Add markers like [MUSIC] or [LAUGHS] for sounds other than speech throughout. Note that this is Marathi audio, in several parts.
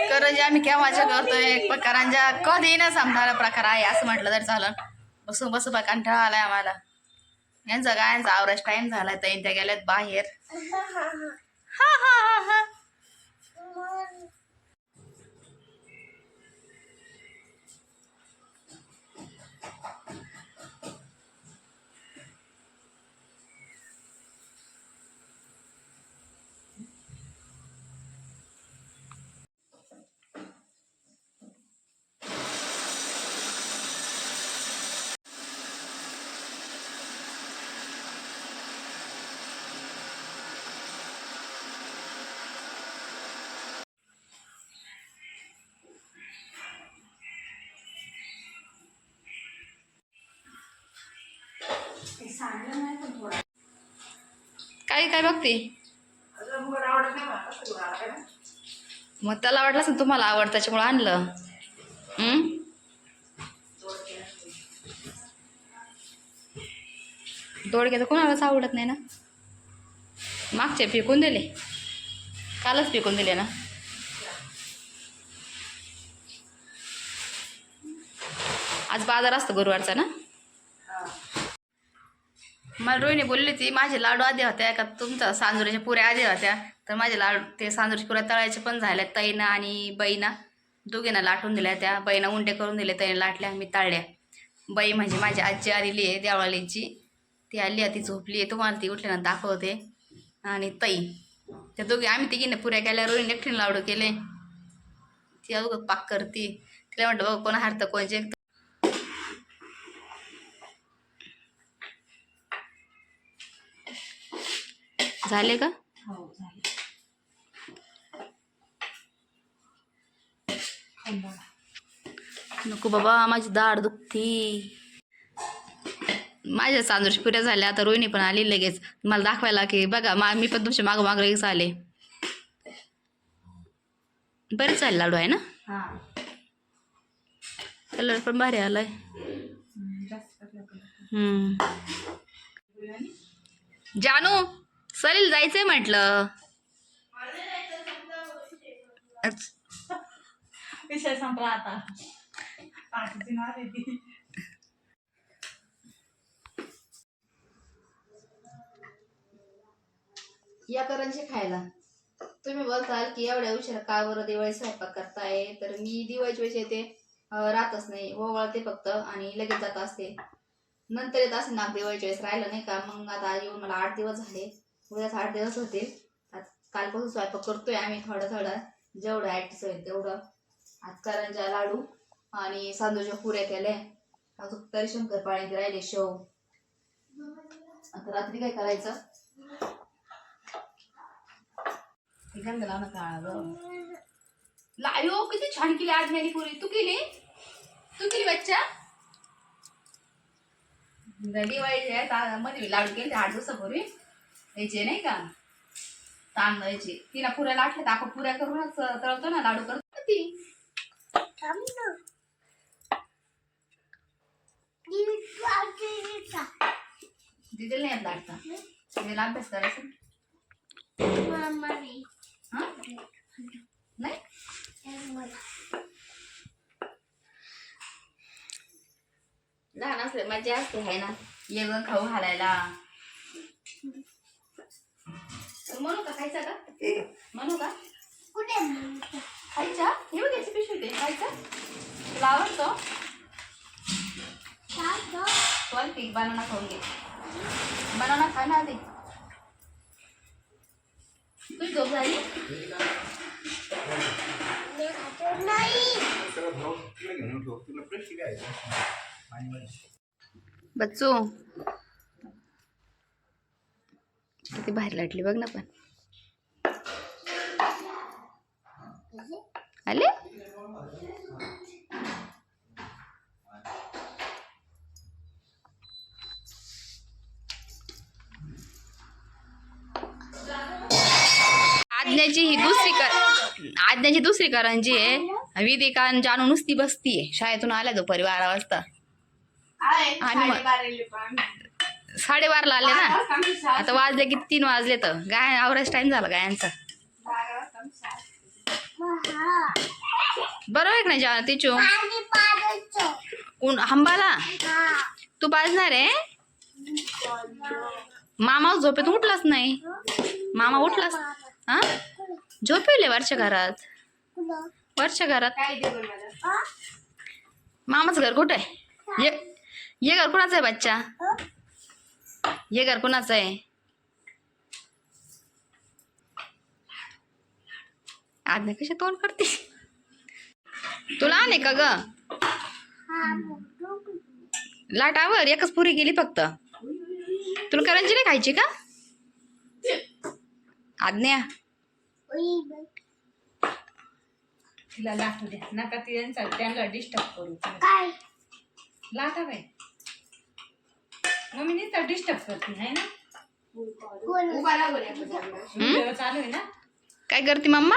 करंजी आम्ही केव्हाच्या करतोय? पण करंजा कधी न संपणारा प्रकार आहे असं म्हटलं तर चालं बसून बसून बा कंटाळा आलाय आम्हाला. यांचा गायांचा आवराच टाइम झालाय तर त्या गेल्यात बाहेर. [LAUGHS] हा हा हा हा. काय काय बघते? मग त्याला वाटलं असेल तुम्हाला आवडतं त्याच्यामुळे आणलं. हम्म? दोडके तर कोणालाच आवडत नाही ना? मागचे पिकून दिले. कालच पिकून दिले ना? आज बाजार असतो गुरुवारचा ना? मला रोहिणी बोलली ती माझे लाडू आधी होत्या का तुमच्या सांजुऱ्याच्या पुऱ्या आधी होत्या? तर माझे लाडू ते सांजुऱ्याच्या पुऱ्या तळायचे पण झाल्या तैना आणि बैना. दोघींना लाटून दिल्या त्या बैना उंडे करून दिले तैना लाटल्या मी तळल्या. बाई म्हणजे माझी आजी आलेली आहे देवाळीची ती आली आहे ती झोपली आहे तुम्हाला ती उठल्यानं दाखवते. आणि तई त्या दोघी आम्ही तिघीने पुऱ्या केल्या रोहिणी एकटीने लाडू केले. ती अगं पाक करते. तिला म्हटलं बघ कोण हारतं कोण जिंकतं. झाले का? नको बाबा माझी दाढ दुखती. माझ्या चांदूरच्या पुऱ्या झाल्या आता रोहिणी पण आली लगेच. मला दाखवायला की बघा मा मी पण तुमच्या मागं मागं लगेच आले. बरेच झाले लाडू आहे ना? कलर पण भारी आलाय. हम्म. जानू! सलील जायचंय म्हटलं. विषय संपला आता. या करंजी खायला. तुम्ही बोलताल की एवढ्या उशिरा का बरं दिवाळी स्वयंपाक करताय? तर मी दिवाळीच्या वेळेस येते. राहतच नाही. ओवाळते फक्त आणि लगेच जात असते. नंतर येत असे नाग दिवाळीच्या वेळेस राहिलं नाही का? मग आता येऊन मला आठ दिवस झाले. उद्याच आठ दिवस होते. आज कालपासून स्वयंपाक करतोय आम्ही थोडं थोडं. जेवढं ॲक्टिस होईल तेवढं. आज करंजा लाडू आणि सांदूच्या पुऱ्या केल्या. अजून तरी शंकर पाणी राहिले शेव आता रात्री काय करायचं? हे गंध लावणं काळा लायो किती छान केली आज मेरी पुरी. तू केली? तू केली बच्चा? दिवाळी मध्ये लाडू केले आठ दिवसापूर्वी. यायचे नाही का? तांदळाचे तिला पुऱ्या लाटल्या तर आपण पुऱ्या करूनच तळतो ना लाडू करतो ना ती. दिदीला नाही लाटता तिला अभ्यास करायचा हा? नाही? लहान असले मजा असते आहे ना. येऊन खाऊ घालायला. म्हणू का? खायचा का? म्हणू का? खायचा? हे बघ याची पिशवी दे खायचा? तुला आवडतो? चल की बनाना खाऊन घे. बनाना खा ना आधी. तू झोप झाली? बच्चू किती बाहेर लाटली बघ ना पण. आले? आज्ञाची ही दुसरी कर आज्ञाची दुसरी करंजी आहे विदिका आणि जानू नुसती बसतीये शाळेतून आल्या दुपारी बारा वाजता. आणि साडेबारला आले ना? आता वाजले की तीन वाजले तर. गाय आवराच टाइम झाला गायांचा. बरोबर आहे का नाही जा तिचू? कोण हंबाला तू पाजणार आहे? मामा झोपेतून उठलाच नाही. मामा उठलाच हा? झोपेले वरच्या घरात? वरच्या घरात? काय दे बरं मला? मामाचं घर कुठं आहे? ये ये घर कुणाचं आहे बच्चा? ये घर कुणाचं आहे? आज्ञा कशी तोंड करते? तुला आणे का ग. लाटावर एकच पुरी गेली फक्त. तुला करंजी नाही खायची का? आज्ञा. तिला लाटू द्या नका ती त्यांचा त्यांना डिस्टर्ब करू. लाटा बाई. मम्मी नुसतं डिस्टर्ब करते आहे ना? उभा राहा बरं एका जागेवर. व्हिडिओ चालू आहे ना? काय करते मम्मा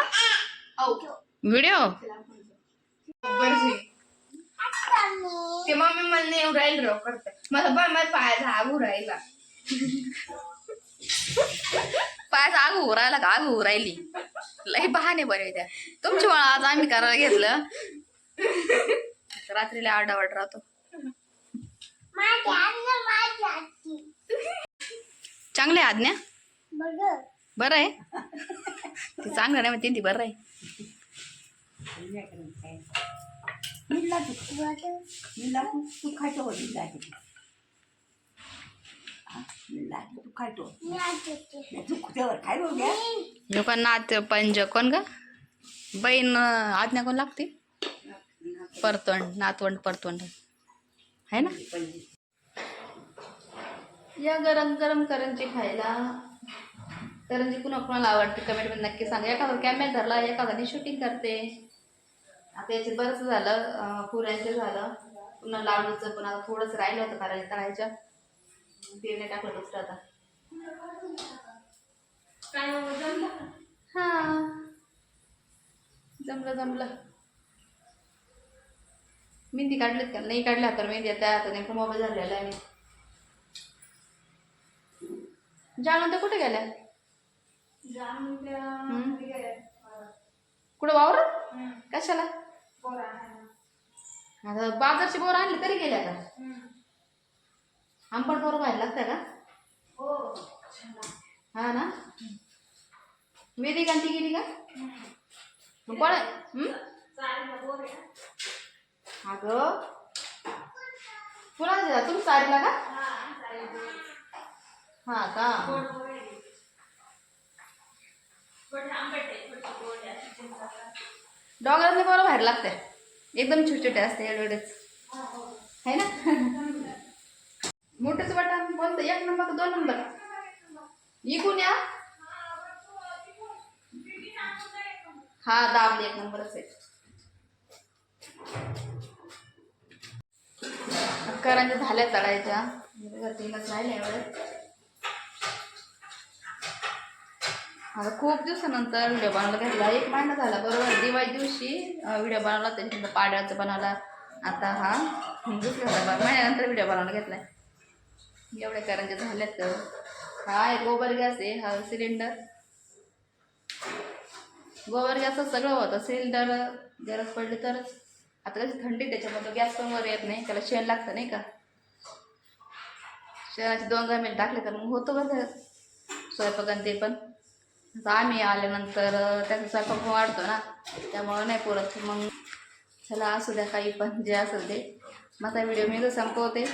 औ. व्हिडिओ? बरं ते मम्मी मला नाही येऊ राहील राव करते. मला पण माझ्या पायाचा आगू राहिला. पायाचा आग होऊ राहिला का? आग होऊ राहिली. लई बहाने बरे त्या तुमची मला आज आम्ही करायला घेतलं. रात्रीला आरडावाड राहतो. चांगलं आहे आज्ञा? बरं. आहे. ते चांगलं नाही म्हणते ती बरं आहे. तू खायचं होती तू. खायचो. तू त्यावर खाय बघ घ्या. लोक नात पंज कोण ग? बहीण आज्ञा कोण लागते? परतवंड नातवंड परतवंड. है ना? या गरम गरम करंजी खायला. करंजी कुणा कुणाला आवडते कमेंटमध्ये नक्की सांगा. एखादा कॅमेरा धरला एखाद्याने शूटिंग करते. आता याचे बरंच झालं पुऱ्यांचं झालं. पुन्हा लाडूचं पण आता थोडंच राहिलं होतं करायचं. करायच्या ते नाही टाकलं दुसरं आता. काय जमलं? हा. जमलं जमलं. मेहंदी काढलीत का? नाही काढल्या तर मेहंदी आता आता नेमकं मोबाईल झालेला आहे त्या कुठे गेल्या. कुठं वावर कशाला? आता बाजारची बोर आणली तरी गेल्या का? आंबट बोर व्हायला लागतं का? हा ना? वेदी ती गेली का? हं? अगं. दिला? तुम्ही साडीला का? हा का? डॉगरातले बरं बाहेर लागते. एकदम छोटे छोटे असते एवढेच. है ना? मोठेच बटन कोणतं? एक नंबर का दोन नंबर? इकून या. हा दाबले एक नंबरच आहे. करंजा झाल्या चढायच्या. तीनच राहिल्या एवढ्या आता खूप दिवसानंतर व्हिडिओ बनवला घेतला एक महिना झाला बरोबर. दिवाळी दिवशी व्हिडिओ बनवला त्याच्यानंतर पाड्याचा बनवला. आता हा दुसऱ्या महिन्यानंतर व्हिडिओ बनवला घेतलाय. एवढ्या करंजे झाल्या तर. हा एक गोबर गॅस आहे हा सिलेंडर. गोबर गॅसचं सगळं होतं. सिलेंडर गरज पडली तरच. आता कशी थंडी त्याच्यामध्ये गॅस पण वर येत नाही. त्याला शेण लागतं नाही का? शेणाचे दोन गमेल टाकले तर मग होतं बरं. स्वयंपाक आणि ते पण. आम्ही आल्यानंतर त्याचा स्वयंपाक वाढतो ना त्यामुळं नाही पुरत. मग चला असू द्या काही पण जे असेल ते माझा व्हिडिओ मी तर संपवते.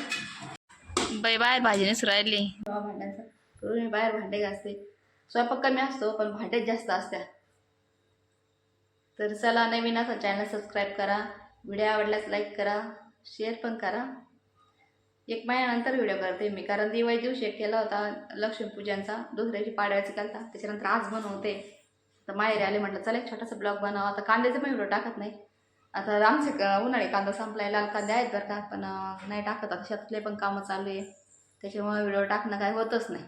बाई बाहेर भाजी नेसू राहिली. भांड्याचं पूर्वी मी बाहेर भांडे घासते. स्वयंपाक कमी असतो पण भांडेच जास्त असत्या तर चला नवीन असं चॅनल सबस्क्राईब करा. व्हिडिओ आवडल्यास लाईक करा शेअर पण करा. एक महिन्यानंतर व्हिडिओ करते मी. कारण दिवाळी दिवशी एक केला होता लक्ष्मीपूजनचा दुसऱ्या दिवशी पाडव्याचा केला त्याच्यानंतर आज बनवते. तर माहेरी आले म्हटलं चला एक छोटासा ब्लॉग बनवा. आता कांद्याचा पण व्हिडिओ टाकत नाही. आता आमचे उन्हाळी कांदा संपलाय. लाल कांदे आहेत बरं का पण नाही टाकत. आता शेतातले पण कामं चालू आहे. त्याच्यामुळे व्हिडिओ टाकणं काय होतच नाही.